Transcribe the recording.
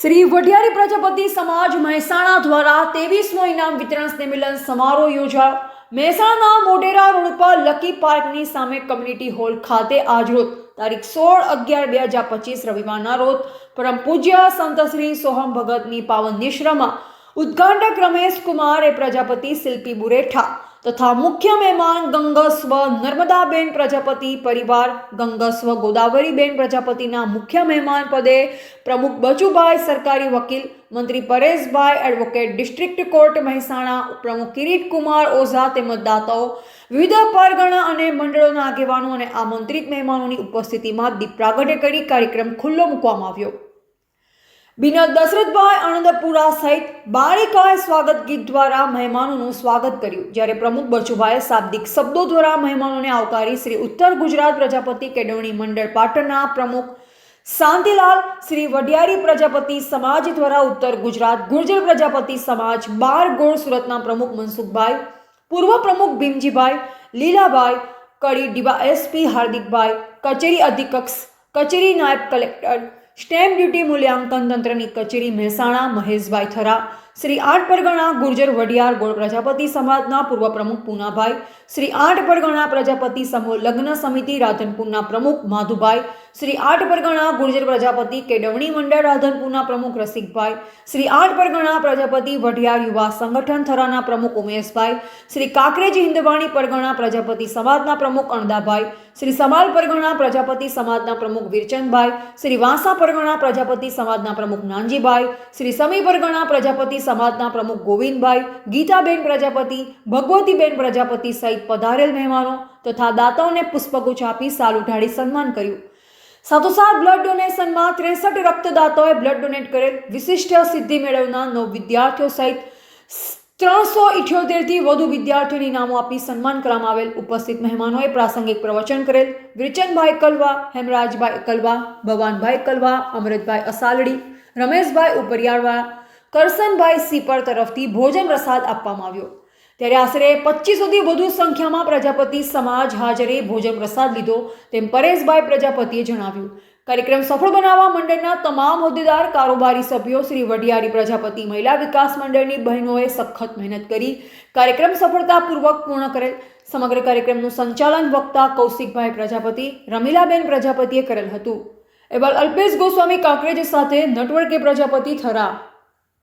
શ્રી વઢિયારી પ્રજાપતિ સમાજ મહેસાણા દ્વારા ત્રેવીસમો ઇનામ વિતરણ સંમેલન સમારોહ યોજાયો. મહેસાણાના મોઢેરા રોડ પર લકી પાર્કની સામે કમ્યુનિટી હોલ ખાતે આજરોજ તારીખ સોળ અગિયાર બે હજાર પચીસ રવિવારના રોજ પરમ પૂજ્ય સંત શ્રી સોહમ ભગતની પાવન નિશ્રમાં ઉદ્ઘાટક રમેશ કુમાર એ પ્રજાપતિ શિલ્પી બુરેઠા તથા મુખ્ય મહેમાન ગંગસ્વ નર્મદાબેન પ્રજાપતિ પરિવાર ગંગસ્વ ગોદાવરીબેન પ્રજાપતિના મુખ્ય મહેમાન પદે પ્રમુખ બચુભાઈ સરકારી વકીલ, મંત્રી Pareshbhai advocate district court Mehsana પ્રમુખ કિરીટકુમાર ઓઝા તેમજ દાતાઓ, વિવિધ પરગણા અને મંડળોના આગેવાનો અને આમંત્રિત મહેમાનોની ઉપસ્થિતિમાં દીપ પ્રાગટ્ય કરી કાર્યક્રમ ખુલ્લો મૂકવામાં આવ્યો. બિનોદ દશરથભાઈ આનંદપુરા સહિત બાળિકાએ સ્વાગત ગીત દ્વારા મહેમાનોનું સ્વાગત કર્યું. જ્યારે પ્રમુખ બચુભાઈએ શાબ્દિક શબ્દો દ્વારા મહેમાનોને આવકારી શ્રી ઉત્તર ગુજરાત પ્રજાપતિ કેળવણી મંડળ પાટણના પ્રમુખ શાંતિલાલ, શ્રી વડિયારી પ્રજાપતિ સમાજ દ્વારા ઉત્તર ગુજરાત ગુર્જર પ્રજાપતિ સમાજ બાર ગોળ સુરતના પ્રમુખ મનસુખભાઈ, પૂર્વ પ્રમુખ ભીમજીભાઈ, લીલાભાઈ, કડી ડીવા એસપી હાર્દિકભાઈ, કચેરી અધિકક્ષ કચેરી નાયબ કલેક્ટર સ્ટેમ્પ ડ્યુટી મૂલ્યાંકન તંત્રની કચેરી મહેસાણા, મહેશભાઈ થરા, શ્રી આઠ પરગણા, ગુર્જર વડિયાર ગોળ પ્રજાપતિ સમાજના પૂર્વ પ્રમુખ પૂનાભાઈ, શ્રી આઠ પરગણા પ્રજાપતિ સમૂહ લગ્ન સમિતિ રાધનપુરના પ્રમુખ માધુભાઈ શ્રી આઠ પરગણા ગુર્જર પ્રજાપતિ કેળવણી મંડળ રાધનપુરના પ્રમુખ રસિકભાઈ, શ્રી આઠ પરગણા પ્રજાપતિ વઢિયાર યુવા સંગઠન થરાના પ્રમુખ ઉમેશભાઈ, શ્રી કાકરેજ હિંદવાણી પરગણા પ્રજાપતિ સમાજના પ્રમુખ અણદાભાઈ, શ્રી સમાલ પરગણા પ્રજાપતિ સમાજના પ્રમુખ વીરચંદભાઈ, શ્રી વાંસા પરગણા પ્રજાપતિ સમાજના પ્રમુખ નાનજીભાઈ, શ્રી સમી પરગણા પ્રજાપતિ સમાજના પ્રમુખ ગોવિંદભાઈ, ગીતાબેન પ્રજાપતિ, ભગવતીબેન પ્રજાપતિ સહિત પધારેલ મહેમાનો તથા દાતાઓને પુષ્પગુચ્છ આપી સાલ ઉઠાડી સન્માન કર્યું. સાથોસાથ બ્લડ ડોનેશનમાં ત્રેસઠ રક્તદાતાઓએ બ્લડ ડોનેટ કરેલ વિશિષ્ટ સિદ્ધિ મેળવનાર નવ વિદ્યાર્થીઓ સહિત ત્રણસો ઇઠ્યોતેરથી વધુ વિદ્યાર્થીઓની નામો આપી સન્માન કરવામાં આવેલ. ઉપસ્થિત મહેમાનોએ પ્રાસંગિક પ્રવચન કરેલ. વિરચનભાઈ કલવા, હેમરાજભાઈ કલવા, ભવાનભાઈ કલવા અમૃતભાઈ અસાલડી, રમેશભાઈ ઉપરિયાળવા કરસનભાઈ સીપર તરફથી ભોજન પ્રસાદ આપવામાં આવ્યો. ત્યારે આશરે પચીસોથી વધુ સંખ્યામાં પ્રજાપતિ સમાજ હાજરે ભોજન પ્રસાદ લીધો તેમ પરેશભાઈ પ્રજાપતિએ જણાવ્યું. કાર્યક્રમ સફળ બનાવવા મંડળના તમામ હોદ્દેદાર, કારોબારી સભ્યો, શ્રી વઢિયારી પ્રજાપતિ મહિલા વિકાસ મંડળની બહેનોએ સખત મહેનત કરી કાર્યક્રમ સફળતાપૂર્વક પૂર્ણ કરેલ. સમગ્ર કાર્યક્રમનું સંચાલન વક્તા કૌશિકભાઈ પ્રજાપતિ, રમીલાબેન પ્રજાપતિએ કરેલ હતું. એવા અલ્પેશ ગોસ્વામી કાંકરેજ સાથે નટવર્કે પ્રજાપતિ થરા